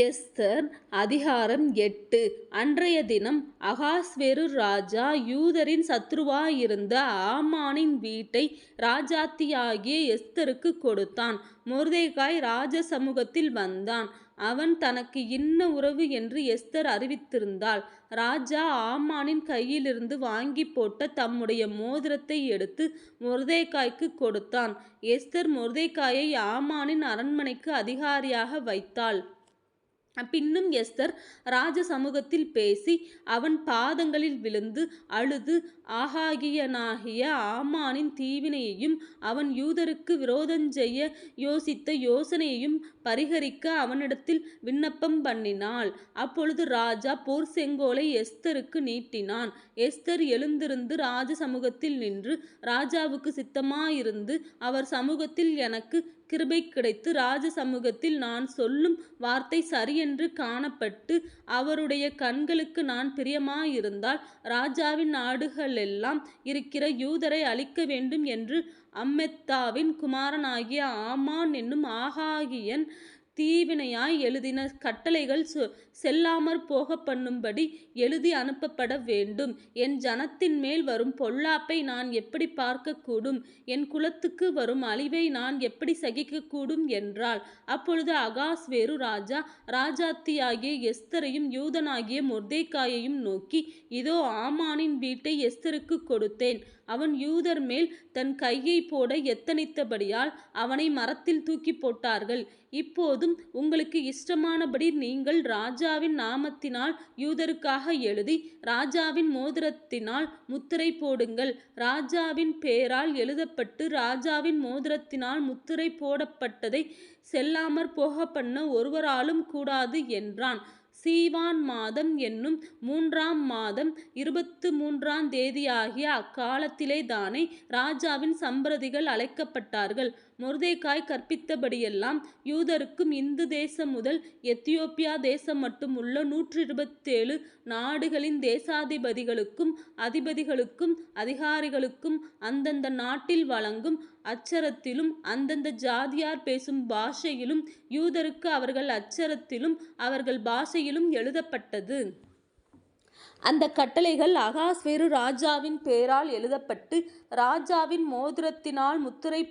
Esther அதிகாரம் எட்டு அன்றைய தினம் அகாஸ்வேரு ராஜா யூதரின் சத்ருவாயிருந்த ஆமானின் வீட்டை ராஜாத்தியாகிய எஸ்தருக்கு கொடுத்தான். முருதேகாய் ராஜ சமூகத்தில் வந்தான். அவன் தனக்கு இன்ன உறவு என்று எஸ்தர் அறிவித்திருந்தாள். ராஜா ஆமானின் கையிலிருந்து வாங்கி போட்ட தம்முடைய மோதிரத்தை எடுத்து முருதேக்காய்க்கு கொடுத்தான். எஸ்தர் முருதேக்காயை ஆமானின் அரண்மனைக்கு அதிகாரியாக வைத்தாள். பின்னும் எஸ்தர் ராஜ சமூகத்தில் பேசி அவன் பாதங்களில் விழுந்து அழுது ஆகாகியனாகிய ஆமானின் தீவினையையும் அவன் யூதருக்கு விரோதஞ்செய்ய யோசித்த யோசனையையும் பரிகரிக்க அவனிடத்தில் விண்ணப்பம் பண்ணினாள். அப்பொழுது ராஜா போர் செங்கோலை எஸ்தருக்கு நீட்டினான். எஸ்தர் எழுந்திருந்து ராஜ சமூகத்தில் நின்று ராஜாவுக்கு சித்தமாயிருந்து அவர் சமூகத்தில் எனக்கு கிருபை கிடைத்து ராஜ சமூகத்தில் நான் சொல்லும் வார்த்தை சரியென்று காணப்பட்டு அவருடைய கண்களுக்கு நான் பிரியமாயிருந்தால் ராஜாவின் நாடுகளெல்லாம் இருக்கிற யூதரை அழிக்க வேண்டும் என்று அம்மெத்தாவின் குமாரனாகிய ஆமான் என்னும் ஆகாகியன் தீவினையாய் எழுதின கட்டளைகள் செல்லாமற் போக பண்ணும்படி எழுதி அனுப்பப்பட வேண்டும். என் ஜனத்தின் மேல் வரும் பொல்லாப்பை நான் எப்படி பார்க்கக்கூடும்? என் குலத்துக்கு வரும் அழிவை நான் எப்படி சகிக்கக்கூடும்? என்றாள். அப்பொழுது அகாஸ்வேரு ராஜா ராஜாத்தியாகிய எஸ்தரையும் யூதனாகிய முர்தேக்காயையும் நோக்கி இதோ ஆமானின் வீட்டை எஸ்தருக்குக் கொடுத்தேன். அவன் யூதர் மேல் தன் கையை போட எத்தனித்தபடியால் அவனை மரத்தில் தூக்கிப் போட்டார்கள். இப்போதும் உங்களுக்கு இஷ்டமானபடி நீங்கள் ராஜாவின் நாமத்தினால் யூதருக்காக எழுதி ராஜாவின் மோதிரத்தினால் முத்திரை போடுங்கள். ராஜாவின் பேரால் எழுதப்பட்டு ராஜாவின் மோதிரத்தினால் முத்திரை போடப்பட்டதை செல்லாமற் போக பண்ண ஒருவராலும் கூடாது என்றான். சீவான் மாதம் என்னும் மூன்றாம் மாதம் இருபத்து மூன்றாம் தேதியாகிய அக்காலத்திலேதானே ராஜாவின் சம்பிரதிகள் அழைக்கப்பட்டார்கள். மொர்தெகாய் கற்பித்தபடியெல்லாம் யூதருக்கும் இந்து தேசம் முதல் எத்தியோப்பியா தேசம் மட்டுமுள்ள உள்ள நூற்றிருபத்தேழு நாடுகளின் தேசாதிபதிகளுக்கும் அதிபதிகளுக்கும் அதிகாரிகளுக்கும் அந்தந்த நாட்டில் வழங்கும் அச்சரத்திலும் அந்தந்த ஜாதியார் பேசும் பாஷையிலும் யூதருக்கு அவர்கள் அச்சரத்திலும் அவர்கள் பாஷையிலும் எழுதப்பட்டது. அந்த கட்டளைகள் அகாஸ்வேரு ராஜாவின் பேரால் எழுதப்பட்டு ராஜாவின் மோதிரத்தினால் முத்திரை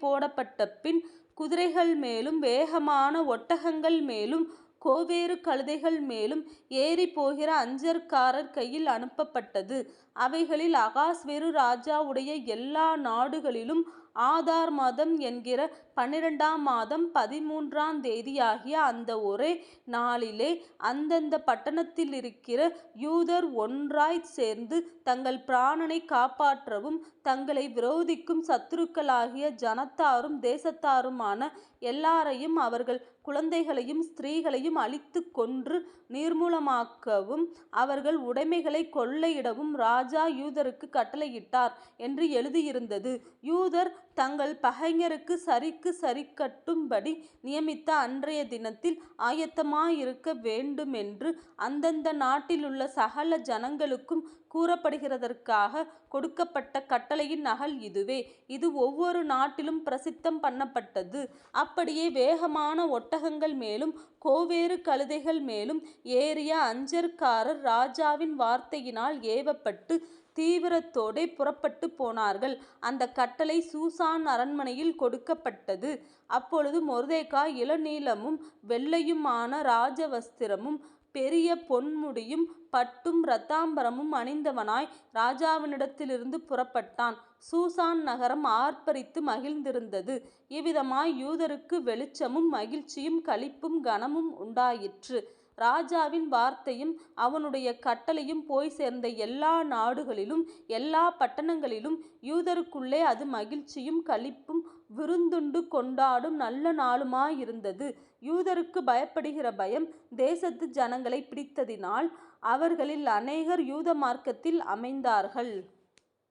குதிரைகள் மேலும் வேகமான ஒட்டகங்கள் மேலும் கோவேறு கழுதைகள் மேலும் ஏறிப்போகிற அஞ்சற்காரர் கையில் அனுப்பப்பட்டது. அவைகளில் அகாஸ்வேரு ராஜாவுடைய எல்லா நாடுகளிலும் ஆதார் மாதம் என்கிற பன்னிரெண்டாம் மாதம் பதிமூன்றாம் தேதியாகிய அந்த ஒரே நாளிலே அந்தந்த பட்டணத்தில் இருக்கிற யூதர் ஒன்றாய் சேர்ந்து தங்கள் பிராணனை காப்பாற்றவும் தங்களை விரோதிக்கும் சத்துருக்களாகிய ஜனத்தாரும் தேசத்தாருமான எல்லாரையும் அவர்கள் குழந்தைகளையும் ஸ்திரீகளையும் அழித்து கொன்று நிர்மூலமாக்கவும் அவர்கள் உடைமைகளை கொள்ளையிடவும் ரா ராஜா யூதருக்குக் கட்டளையிட்டார் என்று எழுதியிருந்தது. யூதர் தங்கள் பகைஞருக்கு சரிக்கு சரி சரிக்கட்டும்படி நியமித்த அன்றைய தினத்தில் ஆயத்தமாயிருக்க வேண்டுமென்று அந்தந்த நாட்டிலுள்ள சகல ஜனங்களுக்கும் கூறப்படுகிறதற்காகக் கொடுக்கப்பட்ட கட்டளையின் நகல் இதுவே. இது ஒவ்வொரு நாட்டிலும் பிரசித்தம் பண்ணப்பட்டது. அப்படியே வேகமான ஒட்டகங்கள் மேலும் கோவேறு கழுதைகள் மேலும் ஏறிய அஞ்சற்காரர் ராஜாவின் வார்த்தையினால் ஏவப்பட்டு தீவிரத்தோடே புறப்பட்டுப் போனார்கள். அந்த கட்டளை சூசான் அரண்மனையில் கொடுக்கப்பட்டது. அப்பொழுது மொர்தெகாய் இளநீலமும் வெள்ளையுமான ராஜவஸ்திரமும் பெரிய பொன்முடியும் பட்டும் இரத்தாம்பரமும் அணிந்தவனாய் ராஜாவினிடத்திலிருந்து புறப்பட்டான். சூசான் நகரம் ஆர்ப்பரித்து மகிழ்ந்திருந்தது. இவ்விதமாய் யூதருக்கு வெளிச்சமும் மகிழ்ச்சியும் களிப்பும் கனமும் உண்டாயிற்று. ராஜாவின் வார்த்தையும் அவனுடைய கட்டளையும் போய் சேர்ந்த எல்லா நாடுகளிலும் எல்லா பட்டணங்களிலும் யூதருக்குள்ளே அது மகிழ்ச்சியும் களிப்பும் விருந்துண்டு கொண்டாடும் நல்ல நாளுமாயிருந்தது. யூதருக்கு பயப்படுகிற பயம் தேசத்து ஜனங்களைப் பிடித்ததினால் அவர்களில் அநேகர் யூத மார்க்கத்தில் அமைந்தார்கள்.